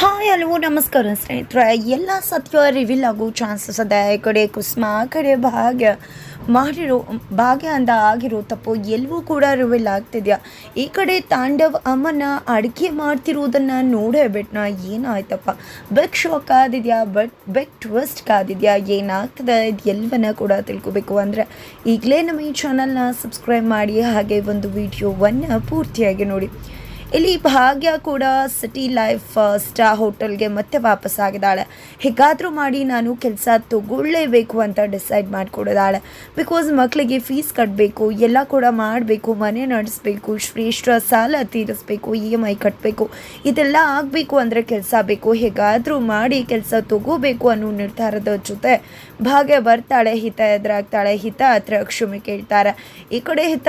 Hi ಹಲವು ನಮಸ್ಕಾರ ಸ್ನೇಹಿತರೆ. ಎಲ್ಲ ಸತ್ಯ ರಿವೀಲ್ ಆಗೋ ಚಾನ್ಸಸ್ ಅದ. ಈ ಕಡೆ ಕುಸುಮ, ಆ ಕಡೆ ಭಾಗ್ಯ. ಮಾಡಿರೋ, ಭಾಗ್ಯ ಅಂದ ಆಗಿರೋ ತಪ್ಪು ಎಲ್ಲವೂ ಕೂಡ ರಿವೀಲ್ ಆಗ್ತಿದೆಯಾ? ಈ ಕಡೆ ತಾಂಡವ್ ಅಮ್ಮನ ಅಡುಗೆ ಮಾಡ್ತಿರೋದನ್ನು ನೋಡೇ ಬಿಟ್ನ? ಏನಾಯ್ತಪ್ಪ? ಬೆಕ್ ಶಾಕ್ ಕಾದಿದ್ಯಾ ಬಟ್ ಬೆಕ್ ಟ್ವಿಸ್ಟ್ ಕಾದಿದ್ಯಾ ಏನಾಗ್ತದೆ? ಇದು ಎಲ್ಲವನ್ನ ಕೂಡ ತಿಳ್ಕೊಬೇಕು ಅಂದರೆ ಈಗಲೇ ನಮ್ಮ ಈ ಚಾನಲ್ನ ಸಬ್ಸ್ಕ್ರೈಬ್ ಮಾಡಿ, ಹಾಗೆ ಒಂದು ವಿಡಿಯೋವನ್ನು ಪೂರ್ತಿಯಾಗಿ ನೋಡಿ. ಇಲ್ಲಿ ಭಾಗ್ಯ ಕೂಡ ಸಿಟಿ ಲೈಫ್ ಸ್ಟಾ ಹೋಟೆಲ್ಗೆ ಮತ್ತೆ ವಾಪಸ್ಸಾಗಿದ್ದಾಳೆ ಹೇಗಾದರೂ ಮಾಡಿ ನಾನು ಕೆಲಸ ತಗೊಳ್ಳೇಬೇಕು ಅಂತ ಡಿಸೈಡ್ ಮಾಡಿಕೊಡಿದಾಳೆ ಬಿಕಾಸ್ ಮಕ್ಕಳಿಗೆ ಫೀಸ್ ಕಟ್ಟಬೇಕು ಎಲ್ಲ ಕೂಡ ಮಾಡಬೇಕು, ಮನೆ ನಡೆಸಬೇಕು, ಶ್ರೇಷ್ಠ ಸಾಲ ತೀರಿಸ್ಬೇಕು ಇ ಎಂ ಐ ಕಟ್ಟಬೇಕು ಇದೆಲ್ಲ ಆಗಬೇಕು ಅಂದರೆ ಕೆಲಸ ಬೇಕು. ಹೇಗಾದರೂ ಮಾಡಿ ಕೆಲಸ ತಗೋಬೇಕು ಅನ್ನೋ ನಿರ್ಧಾರದ ಜೊತೆ ಭಾಗ್ಯ ಬರ್ತಾಳೆ, ಹಿತ ಎದುರಾಗ್ತಾಳೆ, ಹಿತ ಹತ್ರ ಕ್ಷಮೆ ಕೇಳ್ತಾರೆ. ಈ ಕಡೆ ಹಿತ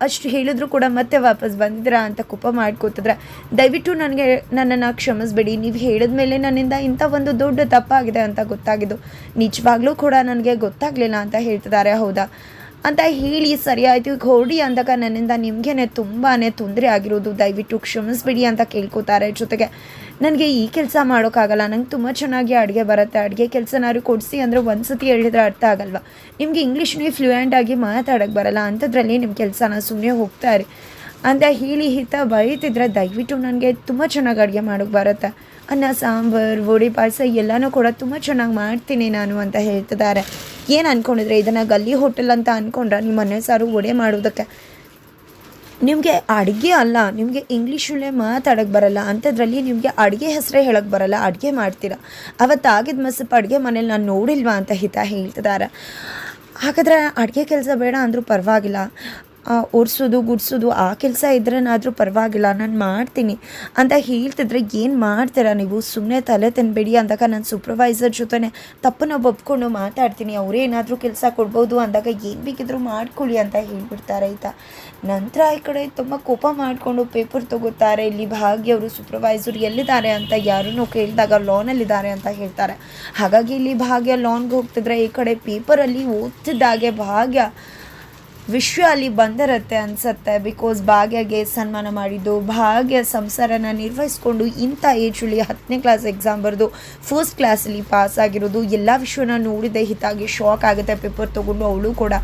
ಅಷ್ಟು ಹೇಳಿದ್ರು ಕೂಡ ಮತ್ತೆ ವಾಪಸ್ ಬಂದಿದ್ದೀರಾ ಅಂತ ಕುಪ ಮಾಡ್ಕೋತಿದ್ರೆ, ದಯವಿಟ್ಟು ನನಗೆ ನನ್ನನ್ನು ಕ್ಷಮಿಸ್ಬೇಡಿ. ನೀವು ಹೇಳಿದ ಮೇಲೆ ನನ್ನಿಂದ ಇಂಥ ಒಂದು ದೊಡ್ಡ ತಪ್ಪಾಗಿದೆ ಅಂತ ಗೊತ್ತಾಗಿದ್ದು. ನಿಜವಾಗ್ಲೂ ಕೂಡ ನನಗೆ ಗೊತ್ತಾಗಲಿಲ್ಲ ಅಂತ ಹೇಳ್ತಿದ್ದಾರೆ. ಹೌದಾ? ಅಂತ ಹೇಳಿ ಸರಿ ಆಯಿತು ಈಗ ಹೊರಡಿ ಅಂದಾಗ ನನ್ನಿಂದ ನಿಮಗೇನೆ ತುಂಬಾ ತೊಂದರೆ ಆಗಿರೋದು. ದಯವಿಟ್ಟು ಕ್ಷಮಿಸ್ಬಿಡಿ ಅಂತ ಕೇಳ್ಕೊತಾರೆ. ಜೊತೆಗೆ ನನಗೆ ಈ ಕೆಲಸ ಮಾಡೋಕ್ಕಾಗಲ್ಲ. ನಂಗೆ ತುಂಬ ಚೆನ್ನಾಗಿ ಅಡುಗೆ ಬರುತ್ತೆ. ಅಡುಗೆ ಕೆಲಸನಾದ್ರು ಕೊಡಿಸಿ ಅಂದರೆ ಒಂದು ಸತಿ ಹೇಳಿದ್ರೆ ಅರ್ಥ ಆಗಲ್ವಾ? ನಿಮಗೆ ಇಂಗ್ಲೀಷ್ನೇ ಫ್ಲೂಯೆಂಟಾಗಿ ಮಾತಾಡೋಕ್ಕೆ ಬರಲ್ಲ. ಅಂಥದ್ರಲ್ಲಿ ನಿಮ್ಮ ಕೆಲಸನ ಸುಮ್ಮನೆ ಹೋಗ್ತಾರೆ ಅಂತ ಹೇಳಿ ಹಿತ ಬೈತಿದ್ರೆ ದಯವಿಟ್ಟು ನನಗೆ ತುಂಬ ಚೆನ್ನಾಗಿ ಅಡುಗೆ ಮಾಡೋಕ್ಕೆ ಬರುತ್ತೆ. ಅನ್ನ, ಸಾಂಬಾರು, ವಡೆ ಪಾಯಸ ಎಲ್ಲನೂ ಕೂಡ ತುಂಬ ಚೆನ್ನಾಗಿ ಮಾಡ್ತೀನಿ ನಾನು ಅಂತ ಹೇಳ್ತಿದ್ದಾರೆ. ಏನು ಅಂದ್ಕೊಂಡಿದ್ರೆ ಇದನ್ನು ಗಲ್ಲಿ ಹೋಟೆಲ್ ಅಂತ ಅಂದ್ಕೊಂಡ್ರೆ ನಿಮ್ಮ ಮನೆ ಸಾರು ಒಡೆ ಮಾಡೋದಕ್ಕೆ ನಿಮಗೆ ಅಡುಗೆ ಅಲ್ಲ, ನಿಮಗೆ ಇಂಗ್ಲೀಷಲ್ಲೇ ಮಾತಾಡೋಕ್ಕೆ ಬರಲ್ಲ ಅಂಥದ್ರಲ್ಲಿ ನಿಮಗೆ ಅಡುಗೆ ಹೆಸರೇ ಹೇಳೋಕ್ಕೆ ಬರಲ್ಲ, ಅಡುಗೆ ಮಾಡ್ತೀರ. ಅವತ್ತಾಗಿದ್ದ ಮಸಪ್ಪ ಅಡುಗೆ ಮನೇಲಿ ನಾನು ನೋಡಿಲ್ವಾ ಅಂತ ಹಿತ ಹೇಳ್ತಿದ್ದಾರೆ ಹಾಗಾದರೆ ಅಡುಗೆ ಕೆಲಸ ಬೇಡ ಅಂದರೂ ಪರವಾಗಿಲ್ಲ. ಒರೆಸೋದು, ಗುಡಿಸೋದು, ಆ ಕೆಲಸ ಇದ್ರೇನಾದರೂ ಪರವಾಗಿಲ್ಲ, ನಾನು ಮಾಡ್ತೀನಿ. ಅಂತ ಹೇಳ್ತಿದ್ರೆ ಏನು ಮಾಡ್ತೀರಾ ನೀವು? ಸುಮ್ಮನೆ ತಲೆ ತಿನ್ಬೇಡಿ ಅಂದಾಗ ನಾನು ಸೂಪರ್ವೈಸರ್ ಜೊತೆ ತಪ್ಪನ್ನ ಒಪ್ಕೊಂಡು ಮಾತಾಡ್ತೀನಿ. ಅವರೇ ಏನಾದರೂ ಕೆಲಸ ಕೊಡ್ಬೋದು ಅಂದಾಗ ಏನು ಬೇಕಿದ್ರೂ ಮಾಡ್ಕೊಳ್ಳಿ ಅಂತ ಹೇಳ್ಬಿಡ್ತಾರೆ ಆಯಿತಾ ನಂತರ ಈ ಕಡೆ ತುಂಬ ಕೋಪ ಮಾಡಿಕೊಂಡು ಪೇಪರ್ ತಗೋತಾರೆ. ಇಲ್ಲಿ ಭಾಗ್ಯ ಅವರು ಸೂಪರ್ವೈಸರ್ ಎಲ್ಲಿದ್ದಾರೆ ಅಂತ ಯಾರನ್ನೂ ಕೇಳಿದಾಗ ಲೋನಲ್ಲಿದ್ದಾರೆ ಅಂತ ಹೇಳ್ತಾರೆ. ಹಾಗಾಗಿ ಇಲ್ಲಿ ಭಾಗ್ಯ ಲೋನ್ಗೆ ಹೋಗ್ತಿದ್ರೆ ಈ ಕಡೆ ಪೇಪರಲ್ಲಿ ಓದ್ತಿದ್ದಾಗೆ ಭಾಗ್ಯ. ವಿಶ್ವ ಅಲ್ಲಿ ಬಂದಿರುತ್ತೆ ಅನ್ಸುತ್ತೆ ಬಿಕಾಸ್ ಭಾಗ್ಯಗೆ ಸನ್ಮಾನ ಮಾಡಿದ್ದು, ಭಾಗ್ಯ ಸಂಸಾರನ ನಿರ್ವಹಿಸ್ಕೊಂಡು ಇಂಥ ಏಜಲ್ಲಿ ಹತ್ತನೇ ಕ್ಲಾಸ್ ಎಕ್ಸಾಮ್ ಬರೆದು ಫಸ್ಟ್ ಕ್ಲಾಸಲ್ಲಿ ಪಾಸ್ ಆಗಿರೋದು, ಎಲ್ಲ ವಿಷಯನ ನೋಡಿದೆ, ಹಿತಾಗಿ ಶಾಕ್ ಆಗುತ್ತೆ ಪೇಪರ್ ತೊಗೊಂಡು ಅವಳು ಕೂಡ.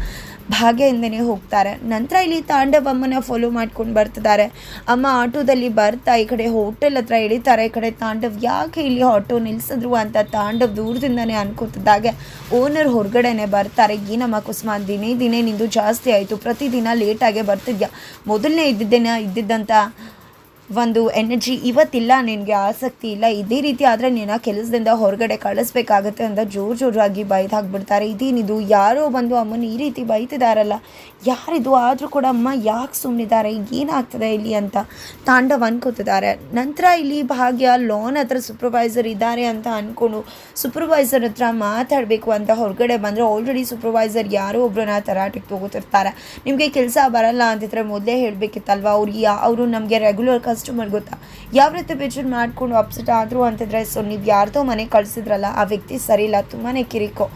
ಭಾಗ್ಯದಿಂದನೇ ಹೋಗ್ತಾರೆ. ನಂತರ ಇಲ್ಲಿ ತಾಂಡವ ಅಮ್ಮನ ಫಾಲೋ ಮಾಡ್ಕೊಂಡು ಬರ್ತಿದ್ದಾರೆ. ಅಮ್ಮ ಆಟೋದಲ್ಲಿ ಬರ್ತಾ ಈ ಕಡೆ ಹೋಟೆಲ್ ಹತ್ರ ಇಳಿತಾರೆ ಈ ಕಡೆ ತಾಂಡವ್ ಯಾಕೆ ಇಲ್ಲಿ ಆಟೋ ನಿಲ್ಸಿದ್ರು ಅಂತ ತಾಂಡವ್ ದೂರದಿಂದನೇ ಅನ್ಕೋತಿದ್ದಾಗೆ. ಓನರ್ ಹೊರಗಡೆನೆ ಬರ್ತಾರೆ. ಏನಮ್ಮ ಕುಸುಮ, ದಿನೇ ದಿನೇ ನಿಂದು ಜಾಸ್ತಿ ಆಯಿತು. ಪ್ರತಿದಿನ ಲೇಟಾಗೆ ಬರ್ತಿದ್ಯಾ? ಮೊದಲನೇ ಇದ್ದಿದ್ದೇನೆ ಇದ್ದಿದ್ದಂಥ ಒಂದು ಎನರ್ಜಿ ಇವತ್ತಿಲ್ಲ, ನಿನಗೆ ಆಸಕ್ತಿ ಇಲ್ಲ, ಇದೇ ರೀತಿ ಆದರೆ ನಿನ್ನ ಕೆಲಸದಿಂದ ಹೊರಗಡೆ ಕಳಿಸ್ಬೇಕಾಗತ್ತೆ ಅಂತ ಜೋರು ಜೋರಾಗಿ ಬೈದು ಹಾಕ್ಬಿಡ್ತಾರೆ ಇದೇನಿದು? ಯಾರೋ ಬಂದು ಅಮ್ಮನ ಈ ರೀತಿ ಬೈತಿದಾರಲ್ಲ? ಯಾರಿದು? ಆದರೂ ಕೂಡ ಅಮ್ಮ ಯಾಕೆ ಸುಮ್ಮನಿದ್ದಾರೆ ಏನಾಗ್ತದೆ ಇಲ್ಲಿ ಅಂತ ತಾಂಡವ ಅನ್ಕೋತಿದ್ದಾರೆ ನಂತರ ಇಲ್ಲಿ ಭಾಗ್ಯ ಲೋನ್ ಹತ್ರ ಸೂಪರ್ವೈಸರ್ ಇದ್ದಾರೆ ಅಂತ ಅಂದ್ಕೊಂಡು ಸೂಪರ್ವೈಸರ್ ಹತ್ರ ಮಾತಾಡಬೇಕು ಅಂತ ಹೊರಗಡೆ ಬಂದರೆ ಆಲ್ರೆಡಿ ಸೂಪರ್ವೈಸರ್ ಯಾರೋ ಒಬ್ಬರನ್ನ ತರಾಟೆಗೆ ತಗೋತಿರ್ತಾರೆ ನಿಮಗೆ ಕೆಲಸ ಬರಲ್ಲ ಅಂತಿದ್ರೆ ಮೊದಲೇ ಹೇಳಬೇಕಿತ್ತಲ್ವ? ಅವ್ರಿಗೆ ಅವರು ನಮಗೆ ರೆಗ್ಯುಲರ್ ಕಸ್ಟಮರ್ ಗೊತ್ತಾ? ಯಾವ ರೀತಿ ಬೇಜಾರು ಮಾಡಿಕೊಂಡು ಅಪ್ಸೆಟ್ ಆದರು ಅಂತಂದರೆ ಸೊ ನೀವು ಯಾರ್ದೋ ಮನೆ ಕಳಿಸಿದ್ರಲ್ಲ, ಆ ವ್ಯಕ್ತಿ ಸರಿಯಿಲ್ಲ ತುಂಬಾ ಕಿರಿಕೋ.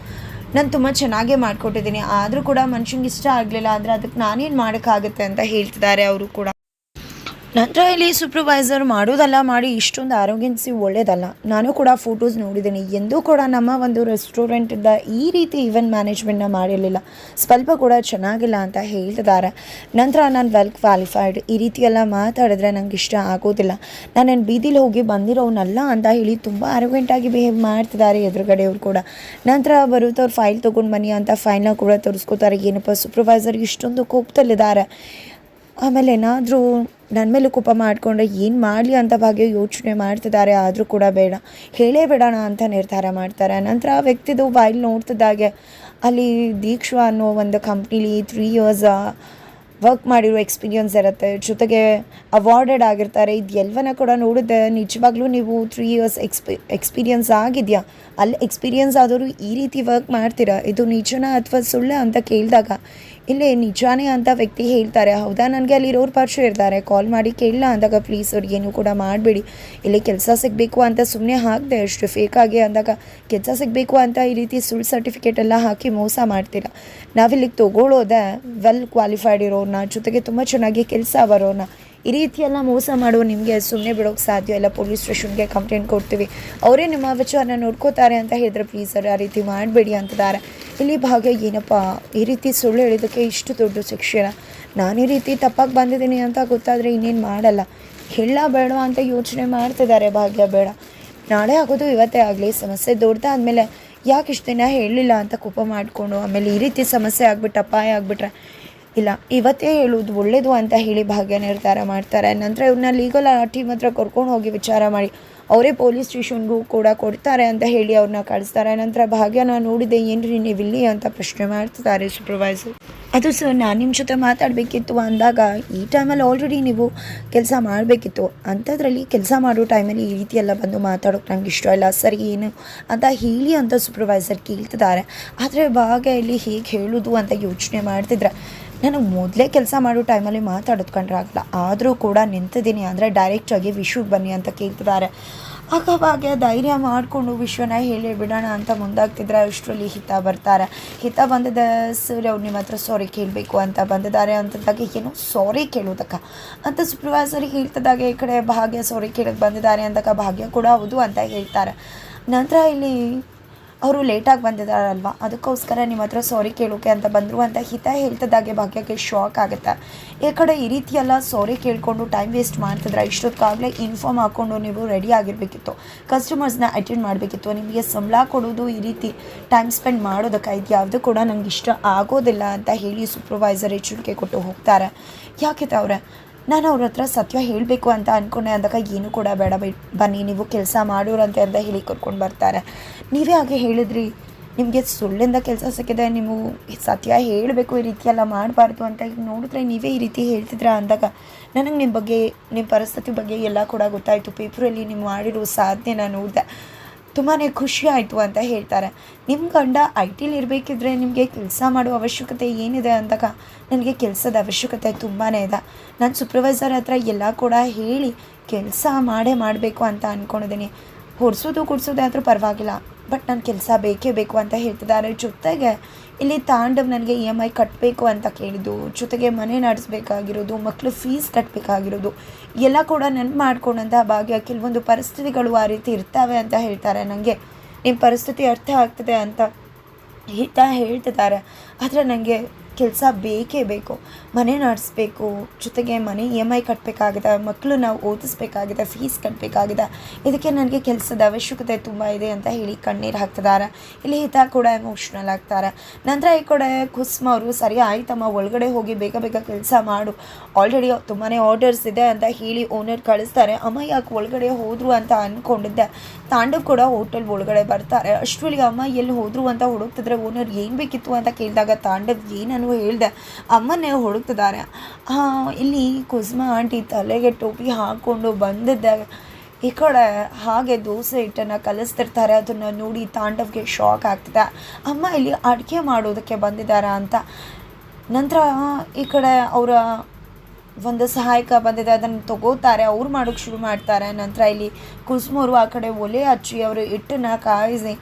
ನಾನು ತುಂಬ ಚೆನ್ನಾಗೇ ಮಾಡಿಕೊಟ್ಟಿದ್ದೀನಿ. ಆದರೂ ಕೂಡ ಮನುಷ್ಯಂಗೆ ಇಷ್ಟ ಆಗಲಿಲ್ಲ ಅಂದರೆ ಅದಕ್ಕೆ ನಾನೇನು ಮಾಡೋಕ್ಕಾಗುತ್ತೆ ಅಂತ ಹೇಳ್ತಿದ್ದಾರೆ ಅವರು ಕೂಡ. ನಂತರ ಇಲ್ಲಿ ಸೂಪರ್ವೈಸರ್ ಮಾಡೋದಲ್ಲ ಮಾಡಿ ಇಷ್ಟೊಂದು ಆರೋಗ್ಯನ್ಸಿ ಒಳ್ಳೇದಲ್ಲ. ನಾನು ಕೂಡ ಫೋಟೋಸ್ ನೋಡಿದ್ದೀನಿ. ಎಂದೂ ಕೂಡ ನಮ್ಮ ಒಂದು ರೆಸ್ಟೋರೆಂಟಿಂದ ಈ ರೀತಿ ಈವೆಂಟ್ ಮ್ಯಾನೇಜ್ಮೆಂಟ್ನ ಮಾಡಿರಲಿಲ್ಲ. ಸ್ವಲ್ಪ ಕೂಡ ಚೆನ್ನಾಗಿಲ್ಲ ಅಂತ ಹೇಳ್ತಿದ್ದಾರೆ. ನಂತರ ನಾನು ವೆಲ್ ಕ್ವಾಲಿಫೈಡ್ ಈ ರೀತಿ ಎಲ್ಲ ಮಾತಾಡಿದ್ರೆ ನಂಗೆ ಇಷ್ಟ ಆಗೋದಿಲ್ಲ. ನಾನೇನು ಬೀದಿಲಿ ಹೋಗಿ ಬಂದಿರೋನಲ್ಲ ಅಂತ ಹೇಳಿ ತುಂಬ ಆರೋಗ್ಯಂಟಾಗಿ ಬಿಹೇವ್ ಮಾಡ್ತಿದ್ದಾರೆ ಎದುರುಗಡೆಯವ್ರು ಕೂಡ. ನಂತರ ಬರುತ್ತವ್ರು ಫೈಲ್ ತೊಗೊಂಡು ಬನ್ನಿ ಅಂತ ಫೈಲ್ನ ಕೂಡ ತೋರಿಸ್ಕೋತಾರೆ. ಏನಪ್ಪ ಸೂಪರ್ವೈಸರ್ಗೆ ಇಷ್ಟೊಂದು ಕೋಪದಲ್ಲಿದ್ದಾರೆ. ಆಮೇಲೆ ಏನಾದರೂ ನನ್ನ ಮೇಲೆ ಕೋಪ ಮಾಡಿಕೊಂಡ್ರೆ ಏನು ಮಾಡಲಿ ಅಂತ ಬಗ್ಗೆ ಯೋಚನೆ ಮಾಡ್ತಿದ್ದಾರೆ ಆದರೂ ಕೂಡ ಬೇಡ. ಹೇಳೇ ಬಿಡೋಣ ಅಂತ ನಿರ್ಧಾರ ಮಾಡ್ತಾರೆ. ನಂತರ ಆ ವ್ಯಕ್ತಿದು ಫೈಲ್ ನೋಡ್ತಿದ್ದಾಗೆ, ಅಲ್ಲಿ ದೀಕ್ಷ ಅನ್ನೋ ಒಂದು ಕಂಪ್ನಿಲಿ ತ್ರೀ ಇಯರ್ಸ್ ವರ್ಕ್ ಮಾಡಿರೋ ಎಕ್ಸ್ಪೀರಿಯನ್ಸ್ ಇರುತ್ತೆ. ಜೊತೆಗೆ ಅವಾರ್ಡೆಡ್ ಆಗಿರ್ತಾರೆ. ಇದು ಎಲ್ಲವನ್ನ ಕೂಡ ನೋಡಿದ್ರೆ ನಿಜವಾಗ್ಲೂ ನೀವು ತ್ರೀ ಇಯರ್ಸ್ ಎಕ್ಸ್ಪಿ ಎಕ್ಸ್ಪೀರಿಯನ್ಸ್ ಆಗಿದೆಯಾ? ಅಲ್ಲಿ ಎಕ್ಸ್ಪೀರಿಯನ್ಸ್ ಆದವರು ಈ ರೀತಿ ವರ್ಕ್ ಮಾಡ್ತೀರಾ? ಇದು ನಿಜನಾ ಅಥವಾ ಸುಳ್ಳ ಅಂತ ಕೇಳಿದಾಗ ಇಲ್ಲಿ ನಿಜಾನೇ ಅಂತ ವ್ಯಕ್ತಿ ಹೇಳ್ತಾರೆ. ಹೌದಾ? ನನಗೆ ಅಲ್ಲಿರೋರು ಪರಿಚಯ ಇರ್ತಾರೆ. ಕಾಲ್ ಮಾಡಿ ಕೇಳಲ್ಲ ಅಂದಾಗ ಪ್ಲೀಸ್ ಅವ್ರಿಗೆ ಏನು ಕೂಡ ಮಾಡಬೇಡಿ. ಇಲ್ಲಿ ಕೆಲಸ ಸಿಗಬೇಕು ಅಂತ ಸುಮ್ಮನೆ ಹಾಕಿದೆ ಅಷ್ಟು ಫೇಕಾಗಿ ಅಂದಾಗ ಕೆಲಸ ಸಿಗಬೇಕು ಅಂತ ಈ ರೀತಿ ಸುಳ್ಳು ಸರ್ಟಿಫಿಕೇಟ್ ಎಲ್ಲ ಹಾಕಿ ಮೋಸ ಮಾಡ್ತೀರ? ನಾವಿಲ್ಲಿಗೆ ತೊಗೊಳ್ಳೋದೆ ವೆಲ್ ಕ್ವಾಲಿಫೈಡ್ ಇರೋರನ್ನ ಜೊತೆಗೆ ತುಂಬ ಚೆನ್ನಾಗಿ ಕೆಲಸ ಬರೋರನ್ನ ಈ ರೀತಿಯೆಲ್ಲ ಮೋಸ ಮಾಡುವ ನಿಮಗೆ ಸುಮ್ಮನೆ ಬಿಡೋಕ್ಕೆ ಸಾಧ್ಯ ಇಲ್ಲ. ಪೊಲೀಸ್ ಸ್ಟೇಷನ್ಗೆ ಕಂಪ್ಲೇಂಟ್ ಕೊಡ್ತೀವಿ. ಅವರೇ ನಿಮ್ಮ ವಿಚಾರನ ನೋಡ್ಕೋತಾರೆ ಅಂತ ಹೇಳಿದ್ರೆ, ಪ್ಲೀಸ್ ಸರ್, ಆ ರೀತಿ ಮಾಡಬೇಡಿ ಅಂತಿದ್ದಾರೆ ಇಲ್ಲಿ ಭಾಗ್ಯ, ಏನಪ್ಪ, ಈ ರೀತಿ ಸುಳ್ಳು ಹೇಳಿದ್ದಕ್ಕೆ ಇಷ್ಟು ದೊಡ್ಡ ಶಿಕ್ಷೆನ? ನಾನು ಈ ರೀತಿ ತಪ್ಪಾಗಿ ಬಂದಿದ್ದೀನಿ ಅಂತ ಗೊತ್ತಾದರೆ ಇನ್ನೇನು ಮಾಡಲ್ಲ. ಹೇಳ ಬೇಡ ಅಂತ ಯೋಚನೆ ಮಾಡ್ತಿದ್ದಾರೆ ಭಾಗ್ಯ, ಬೇಡ. ನಾಳೆ ಆಗೋದು ಇವತ್ತೇ ಆಗಲಿ. ಸಮಸ್ಯೆ ದೊಡ್ಡದಾದ್ಮೇಲೆ ಯಾಕೆ ಇಷ್ಟು ದಿನ ಹೇಳಲಿಲ್ಲ ಅಂತ ಕೋಪ ಮಾಡಿಕೊಂಡು, ಆಮೇಲೆ ಈ ರೀತಿ ಸಮಸ್ಯೆ ಆಗ್ಬಿಟ್ಟು, ಅಪಾಯ ಆಗಿಬಿಟ್ರೆ? ಇಲ್ಲ, ಇವತ್ತೇ ಹೇಳುವುದು ಒಳ್ಳೇದು ಅಂತ ಹೇಳಿ ಭಾಗ್ಯ ನಿರ್ಧಾರ ಮಾಡ್ತಾರೆ. ನಂತರ ಇವ್ರನ್ನ ಲೀಗಲ್ ಟೀಮ್ ಹತ್ರ ಕರ್ಕೊಂಡು ಹೋಗಿ ವಿಚಾರ ಮಾಡಿ. ಅವರೇ ಪೊಲೀಸ್ ಸ್ಟೇಷನ್ಗೂ ಕೂಡ ಕೊಡ್ತಾರೆ ಅಂತ ಹೇಳಿ ಅವ್ರನ್ನ ಕಳಿಸ್ತಾರೆ. ನಂತರ ಭಾಗ್ಯನ ನೋಡಿದೆ ಏನ್ರಿ ನೀವು ಇಲ್ಲಿ? ಅಂತ ಪ್ರಶ್ನೆ ಮಾಡ್ತಿದ್ದಾರೆ ಸೂಪರ್ವೈಸರ್ ಅದು ಸರ್ ನಾನು ನಿಮ್ಮ ಜೊತೆ ಮಾತಾಡಬೇಕಿತ್ತು. ಅಂದಾಗ ಈ ಟೈಮಲ್ಲಿ ಆಲ್ರೆಡಿ ನೀವು ಕೆಲಸ ಮಾಡಬೇಕಿತ್ತು. ಅಂಥದ್ರಲ್ಲಿ ಕೆಲಸ ಮಾಡೋ ಟೈಮಲ್ಲಿ ಈ ರೀತಿ ಎಲ್ಲ ಬಂದು ಮಾತಾಡೋಕೆ ನಂಗೆ ಇಷ್ಟ ಇಲ್ಲ. ಸರಿ, ಏನು ಅಂತ ಹೇಳಿ ಅಂತ ಸೂಪರ್ವೈಸರ್ ಕೇಳ್ತಿದ್ದಾರೆ. ಆದರೆ ಭಾಗ್ಯ ಇಲ್ಲಿ ಹೇಗೆ ಹೇಳೋದು ಅಂತ ಯೋಚನೆ ಮಾಡ್ತಿದ್ರೆ. ನನಗೆ ಮೊದಲೇ ಕೆಲಸ ಮಾಡೋ ಟೈಮಲ್ಲಿ ಮಾತಾಡೋದು ಕಂಡ್ರೆ ಆಗಲ್ಲ. ಆದರೂ ಕೂಡ ನಿಂತಿದ್ದೀನಿ ಅಂದರೆ ಡೈರೆಕ್ಟಾಗಿ ವಿಶ್ವಕ್ಕೆ ಬನ್ನಿ ಅಂತ ಕೇಳ್ತಿದ್ದಾರೆ. ಆಗ ಭಾಗ್ಯ ಧೈರ್ಯ ಮಾಡಿಕೊಂಡು ವಿಶ್ವನ ಹೇಳಿ, ಬಿಡೋಣ ಅಂತ ಮುಂದಾಗ್ತಿದ್ರೆ ಅಷ್ಟರಲ್ಲಿ ಹಿತ ಬರ್ತಾರೆ. ಹಿತ ಬಂದಿದ್ದ ಸರ್ ಅವ್ರು ನಿಮ್ಮ ಹತ್ರ ಸಾರಿ ಕೇಳಬೇಕು ಅಂತ ಬಂದಿದ್ದಾರೆ ಅಂತಂದಾಗ ಏನು ಸಾರಿ ಕೇಳೋದಕ್ಕ? ಅಂತ ಸೂಪರ್ವೈಸರ್ ಹೇಳ್ತಿದ್ದಾಗ, ಈ ಕಡೆ ಭಾಗ್ಯ ಸಾರಿ ಕೇಳಕ್ಕೆ ಬಂದಿದ್ದಾರೆ ಅಂದಾಗ ಭಾಗ್ಯ ಕೂಡ ಹೌದು ಅಂತ ಹೇಳ್ತಾರೆ. ನಂತರ ಇಲ್ಲಿ ಅವರು ಲೇಟಾಗಿ ಬಂದಿದ್ದಾರಲ್ವ? ಅದಕ್ಕೋಸ್ಕರ ನಿಮ್ಮ ಹತ್ರ ಸಾರಿ ಕೇಳೋಕೆ ಅಂತ ಬಂದರು ಅಂತ ಹಿತ ಹೇಳ್ತದಾಗೆ ಭಾಗ್ಯಕ್ಕೆ ಶಾಕ್ ಆಗುತ್ತೆ. ಈ ಕಡೆ ಈ ರೀತಿ ಎಲ್ಲ ಸಾರಿ ಕೇಳಿಕೊಂಡು ಟೈಮ್ ವೇಸ್ಟ್ ಮಾಡ್ತಿದ್ರೆ ಇಷ್ಟೊತ್ತಾಗಲೇ ಇನ್ಫಾರ್ಮ್ ಹಾಕ್ಕೊಂಡು ನೀವು ರೆಡಿ ಆಗಿರಬೇಕಿತ್ತು. ಕಸ್ಟಮರ್ಸ್ನ ಅಟೆಂಡ್ ಮಾಡಬೇಕಿತ್ತು. ನಿಮಗೆ ಸಂಬಳ ಕೊಡೋದು ಈ ರೀತಿ ಟೈಮ್ ಸ್ಪೆಂಡ್ ಮಾಡೋದಕ್ಕೆ ಇದು ಯಾವುದು ಕೂಡ ನನಗೆ ಇಷ್ಟ ಆಗೋದಿಲ್ಲ ಅಂತ ಹೇಳಿ ಸೂಪರ್ವೈಸರ್ ಎಚ್ಚರಿಕೆ ಕೊಟ್ಟು ಹೋಗ್ತಾರೆ. ಯಾಕೆ ಅವ್ರೆ ನಾನು ಅವ್ರ ಹತ್ರ ಸತ್ಯ ಹೇಳಬೇಕು ಅಂತ ಅಂದ್ಕೊಂಡೆ ಅಂದಾಗ ಏನು ಕೂಡ ಬೇಡ ಬನ್ನಿ, ನೀವು ಕೆಲಸ ಮಾಡೋರಂತೆ ಅಂತ ಹೇಳಿ ಕರ್ಕೊಂಡು ಬರ್ತಾರೆ. ನೀವೇ ಹಾಗೆ ಹೇಳಿದ್ರಿ. ನಿಮಗೆ ಸುಳ್ಳಿಂದ ಕೆಲಸ ಸಿಕ್ಕಿದೆ, ನೀವು ಸತ್ಯ ಹೇಳಬೇಕು ಈ ರೀತಿ ಎಲ್ಲ ಮಾಡಬಾರ್ದು ಅಂತ ಈಗ ನೋಡಿದ್ರೆ ನೀವೇ ಈ ರೀತಿ ಹೇಳ್ತಿದ್ರ ಅಂದಾಗ ನನಗೆ ನಿಮ್ಮ ಬಗ್ಗೆ ನಿಮ್ಮ ಪರಿಸ್ಥಿತಿ ಬಗ್ಗೆ ಎಲ್ಲ ಕೂಡ ಗೊತ್ತಾಯಿತು. ಪೇಪರಲ್ಲಿ ನೀವು ಮಾಡಿರೋ ಸಾಧನೆ ನಾನು ನೋಡಿದೆ. ತುಂಬಾ ಖುಷಿ ಆಯಿತು ಅಂತ ಹೇಳ್ತಾರೆ. ನಿಮ್ಮ ಗಂಡ ಐ ಟಿಲಿ ಇರಬೇಕಿದ್ರೆ ನಿಮಗೆ ಕೆಲಸ ಮಾಡೋ ಅವಶ್ಯಕತೆ ಏನಿದೆ ಅಂದಾಗ ನನಗೆ ಕೆಲಸದ ಅವಶ್ಯಕತೆ ತುಂಬಾ ಇದೆ. ನಾನು ಸೂಪರ್ವೈಸರ್ ಹತ್ರ ಎಲ್ಲ ಕೂಡ ಹೇಳಿ ಕೆಲಸ ಮಾಡೇ ಮಾಡಬೇಕು ಅಂತ ಅಂದ್ಕೊಂಡಿದ್ದೀನಿ ಕುಡ್ಸೋದು ಆದರೂ ಪರವಾಗಿಲ್ಲ. ಬಟ್ ನನ್ನ ಕೆಲಸ ಬೇಕೇ ಬೇಕು ಅಂತ ಹೇಳ್ತಿದ್ದಾರೆ. ಜೊತೆಗೆ ಇಲ್ಲಿ ತಾಂಡವ್ ನನಗೆ ಇ ಎಂ ಐ ಕಟ್ಟಬೇಕು ಅಂತ ಕೇಳಿದ್ದು. ಜೊತೆಗೆ ಮನೆ ನಡೆಸಬೇಕಾಗಿರೋದು ಮಕ್ಕಳು ಫೀಸ್ ಕಟ್ಟಬೇಕಾಗಿರೋದು ಎಲ್ಲ ಕೂಡ ನೆನ್ಪು ಮಾಡ್ಕೊಂಡಂತಹ ಭಾಗ್ಯ ಕೆಲವೊಂದು ಪರಿಸ್ಥಿತಿಗಳು ಆ ರೀತಿ ಇರ್ತವೆ ಅಂತ ಹೇಳ್ತಾರೆ ನನಗೆ ನಿಮ್ಮ ಪರಿಸ್ಥಿತಿ ಅರ್ಥ ಆಗ್ತದೆ ಅಂತ ಹಿತ ಹೇಳ್ತಿದ್ದಾರೆ. ಆದರೆ ನನಗೆ ಕೆಲಸ ಬೇಕೇ ಬೇಕು. ಮನೆ ನಡೆಸ್ಬೇಕು, ಜೊತೆಗೆ ಮನೆ ಇ ಎಂ ಐ ಕಟ್ಟಬೇಕಾಗಿದೆ ಮಕ್ಕಳು ನಾವು ಓದಿಸ್ಬೇಕಾಗಿದೆ ಫೀಸ್ ಕಟ್ಟಬೇಕಾಗಿದೆ ಇದಕ್ಕೆ ನನಗೆ ಕೆಲಸದ ಅವಶ್ಯಕತೆ ತುಂಬ ಇದೆ ಅಂತ ಹೇಳಿ ಕಣ್ಣೀರು ಹಾಕ್ತಿದ್ದಾರೆ. ಇಲ್ಲಿ ಹಿತ ಕೂಡ ಎಮೋಷ್ನಲ್ ಆಗ್ತಾರೆ. ನಂತರ ಈ ಕಡೆ ಕುಸ್ಮ ಅವರು, ಸರಿ ಆಯ್ತಮ್ಮ, ಒಳಗಡೆ ಹೋಗಿ ಬೇಗ ಬೇಗ ಕೆಲಸ ಮಾಡು. ಆಲ್ರೆಡಿ ತುಂಬಾ ಆರ್ಡರ್ಸ್ ಇದೆ ಅಂತ ಹೇಳಿ ಓನರ್ ಕಳಿಸ್ತಾರೆ. ಅಮ್ಮ ಯಾಕೆ ಒಳಗಡೆ ಹೋದರು ಅಂತ ಅಂದ್ಕೊಂಡಿದ್ದೆ ತಾಂಡು ಕೂಡ ಹೋಟೆಲ್ ಒಳಗಡೆ ಬರ್ತಾರೆ. ಅಷ್ಟರಲ್ಲಿ ಅಮ್ಮ ಎಲ್ಲಿ ಹೋದರು ಅಂತ ಹುಡುಕ್ತಿದ್ರೆ ಓನರ್ ಏನು ಬೇಕಿತ್ತು ಅಂತ ಕೇಳಿದಾಗ ತಾಂಡವ್ ಏನನ್ನು ಹೇಳಿದೆ. ಅಮ್ಮನೇ ಹುಡುಕ್ತಿದ್ದಾರೆ ಇಲ್ಲಿ ಕುಸ್ಮ ಆಂಟಿ ತಲೆಗೆ ಟೋಪಿ ಹಾಕ್ಕೊಂಡು ಬಂದಿದ್ದಾಗ ಈ ಕಡೆ ಹಾಗೆ ದೋಸೆ ಹಿಟ್ಟನ್ನು ಕಲಿಸ್ತಿರ್ತಾರೆ. ಅದನ್ನು ನೋಡಿ ತಾಂಡವ್ಗೆ ಶಾಕ್ ಆಗ್ತಿದೆ. ಅಮ್ಮ ಇಲ್ಲಿ ಅಡುಗೆ ಮಾಡೋದಕ್ಕೆ ಬಂದಿದ್ದಾರೆ ಅಂತ. ನಂತರ ಈ ಕಡೆ ಅವರ ಒಂದು ಸಹಾಯಕ ಬಂದಿದೆ, ಅದನ್ನು ತಗೋತಾರೆ, ಅವ್ರು ಮಾಡೋಕ್ಕೆ ಶುರು ಮಾಡ್ತಾರೆ. ನಂತರ ಇಲ್ಲಿ ಕುಸುಮರು ಆ ಕಡೆ ಒಲೆ ಹಚ್ಚಿ ಅವರು ಹಿಟ್ಟನ್ನ ಕಾಯಿಸಿ,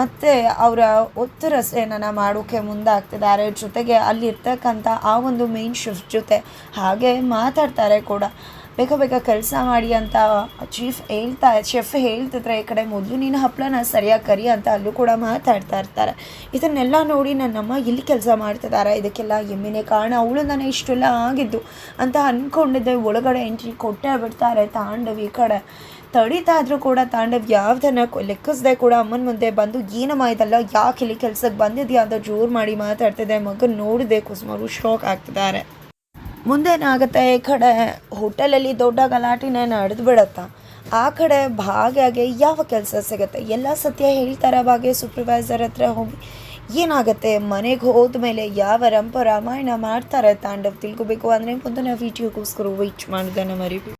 ಮತ್ತು ಅವರ ಒತ್ತರ ಸೇನನ ಮಾಡೋಕ್ಕೆ ಮುಂದಾಗ್ತಿದ್ದಾರೆ. ಜೊತೆಗೆ ಅಲ್ಲಿರ್ತಕ್ಕಂಥ ಆ ಒಂದು ಮೇನ್ ಶಿಫ್ಟ್ ಜೊತೆ ಹಾಗೆ ಮಾತಾಡ್ತಾರೆ ಕೂಡ. ಬೇಗ ಬೇಗ ಕೆಲಸ ಮಾಡಿ ಅಂತ ಚೀಫ್ ಹೇಳ್ತಾ ಶೆಫ್ ಹೇಳ್ತಿದ್ರೆ ಈ ಕಡೆ ಮೊದಲು ನೀನು ಹಪ್ಪಳನ ಸರಿಯಾಗಿ ಕರಿ ಅಂತ ಅಲ್ಲೂ ಕೂಡ ಮಾತಾಡ್ತಾ ಇರ್ತಾರೆ. ಇದನ್ನೆಲ್ಲ ನೋಡಿ ನನ್ನಮ್ಮ ಇಲ್ಲಿ ಕೆಲಸ ಮಾಡ್ತಿದ್ದಾರೆ ಇದಕ್ಕೆಲ್ಲ ಎಮ್ಮಿನೇ ಕಾರಣ, ಅವಳು ನಾನು ಇಷ್ಟೆಲ್ಲ ಆಗಿದ್ದು ಅಂತ ಅಂದ್ಕೊಂಡಿದ್ದೆ ಒಳಗಡೆ ಎಂಟ್ರಿ ಕೊಟ್ಟೇ ಬಿಡ್ತಾರೆ ತಾಂಡವ್ ಈ ಕಡೆ. ತಡೀತಾ ಕೂಡ ತಾಂಡವ್ ಯಾವ್ದನ್ನ ಲೆಕ್ಕಿಸ್ದೆ ಕೂಡ ಅಮ್ಮನ ಮುಂದೆ ಬಂದು, ಏನಮ್ಮ ಇದಲ್ಲ, ಯಾಕೆ ಇಲ್ಲಿ ಕೆಲ್ಸಕ್ಕೆ ಬಂದಿದ್ಯಾ ಅಂತ ಜೋರು ಮಾಡಿ ಮಾತಾಡ್ತಿದ್ದೆ ಮಗನ ನೋಡಿದೆ ಕುಸುಮರು ಶಾಕ್ ಆಗ್ತಿದ್ದಾರೆ. ಮುಂದೇನಾಗುತ್ತೆ? ಈ ಕಡೆ ಹೋಟೆಲಲ್ಲಿ ದೊಡ್ಡ ಗಲಾಟೆನೇ ನಡೆದು ಬಿಡತ್ತಾ ಆ ಕಡೆ ಭಾಗ್ಯಾಗೆ ಯಾವ ಕೆಲಸ ಸಿಗುತ್ತೆ? ಎಲ್ಲ ಸತ್ಯ ಹೇಳ್ತಾರೆ ಭಾಗ್ಯ ಸೂಪರ್ವೈಸರ್ ಹತ್ರ ಹೋಗಿ. ಏನಾಗುತ್ತೆ? ಮನೆಗೆ ಹೋದ್ಮೇಲೆ ಯಾವ ರಂಪ ರಾಮಾಯಣ ಮಾಡ್ತಾರೆ ತಾಂಡವ್ ತಿಳ್ಕೊಬೇಕು. ಅಂದರೆ ಮುಂದಿನ ವೀಡಿಯೋಗೋಸ್ಕರ ವೆಯ್ಟ್ ಮಾಡಿದೆ ನಮ್ಮ ರಿವ್ಯೂ